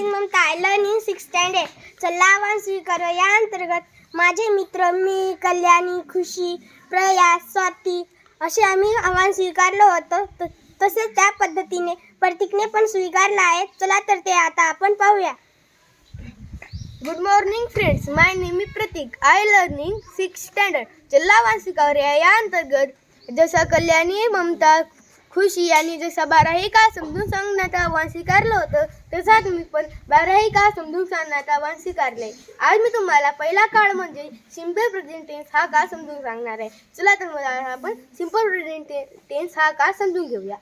In Mamta I six standard चला आव्हान स्वीकार या अंतर्गत माझे मित्र मी कल्याणी खुशी प्रयास स्वाती असे आम्ही आव्हान स्वीकारलं होतं. त- तसेच त्या पद्धतीने प्रतीकने पण स्वीकारला आहे. चला तर ते आता आपण पाहूया. Good morning friends my name Prateek I learning six standard चला स्वीकार या अंतर्गत जसं कल्याणी ममता खुशी यांनी जसा बाराही का समजून सांगण्याचा आव्हान स्वीकारलं होतं तसाच मी पण बाराही का समजून सांगण्याचा आव्हान स्वीकारले. आज मी तुम्हाला पहिला काळ म्हणजे सिंपल प्रेझेंट टेन्स हा का समजून सांगणार आहे. चला तर मला आपण सिंपल प्रेझेंट टेन्स हा का समजून घेऊया.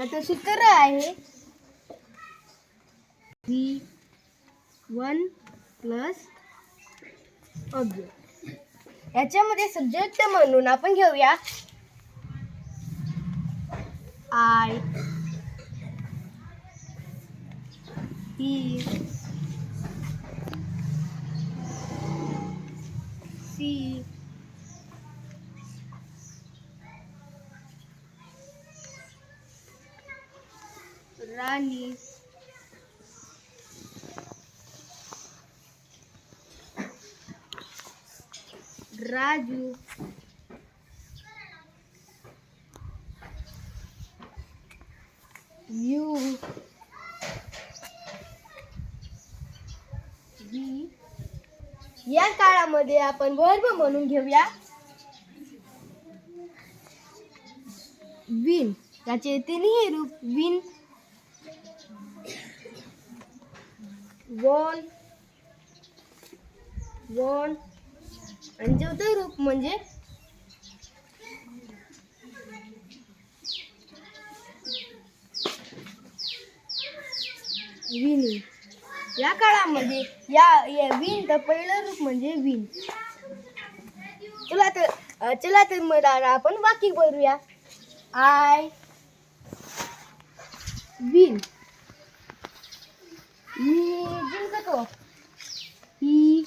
आता सूत्र आहे. व्ही वन प्लस ऑब्जेक्ट याच्यामध्ये सब्जेक्ट म्हणून आपण घेऊया. I he she Rani Raju. You. या काळामध्ये आपण वर्ब म्हणून घेऊया. विन. याचे तिन्ही रूप विन. वॉन. वॉन. आणि चौथं रूप म्हणजे? विनी. या काळामध्ये या या विनचं पहिलं रूप म्हणजे विन. चला तर चला तर मग आता आपण वाक्य बोलूया आय. विन. मी जिंकतो ही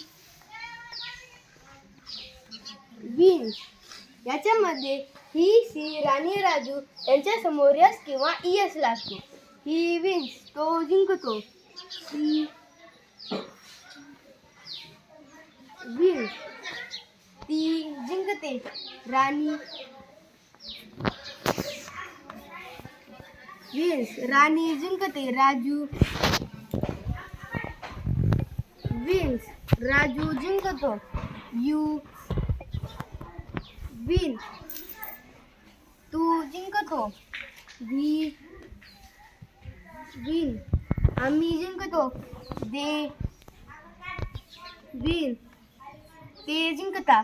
नाही याच्यामध्ये ही सी राणी राजू यांच्या समोर यस किंवा इयस लागतो. ही विन्स तो जिंकतो. सी विन्स ती जिंकते. राणी विन्स राणी जिंकते. राजू विन्स राजू जिंकतो. यू विन तू जिंकतो. वी विन आम्ही जिंकतो. दे. विन ते जिंकता.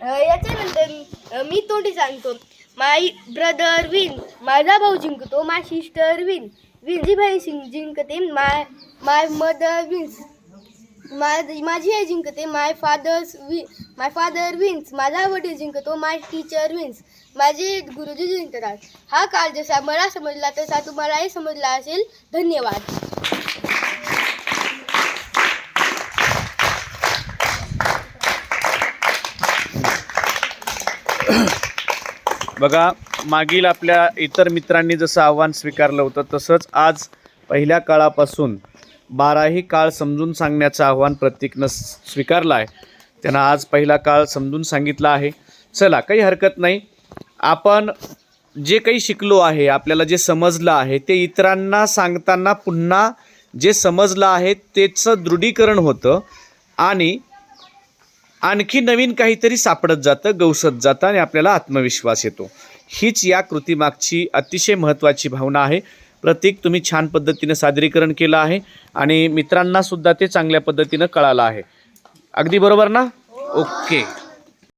याच्यानंतर मी तोंडी सांगतो. माय ब्रदर विन माझा भाऊ जिंकतो. माय सिस्टर विन विनची भाई सिंग जिंकते. माय माय मदर विन्स माझी माझी आई जिंकते. माय फादर्स वि माय फादर विन्स माझा वडील जिंकतो. माय टीचर विन्स माझे गुरुजी जिंकतात. हा काळ जसा मला समजला तसा तुम्हालाही समजला असेल. धन्यवाद. बघा मागील आपल्या इतर मित्रांनी जसं आव्हान स्वीकारलं होतं तसंच आज पहिल्या काळापासून बाराही काळ समजून सांगण्याचं आव्हान प्रत्येकनं स्वीकारलं आहे त्यांना आज पहिला काळ समजून सांगितला आहे. चला काही हरकत नाही. आपण जे काही शिकलो आहे आपल्याला जे समजलं आहे ते इतरांना सांगताना पुन्हा जे समजलं आहे त्याचं दृढीकरण होतं आणि आणखी नवीन काहीतरी सापडत जातं गवसत जातं आणि आपल्याला आत्मविश्वास येतो. हीच या कृतीमागची अतिशय महत्त्वाची भावना आहे. प्रतीक तुम्ही छान पद्धतीनं सादरीकरण केलं आहे आणि मित्रांनासुद्धा ते चांगल्या पद्धतीनं कळालं आहे. अगदी बरोबर ना? ओके.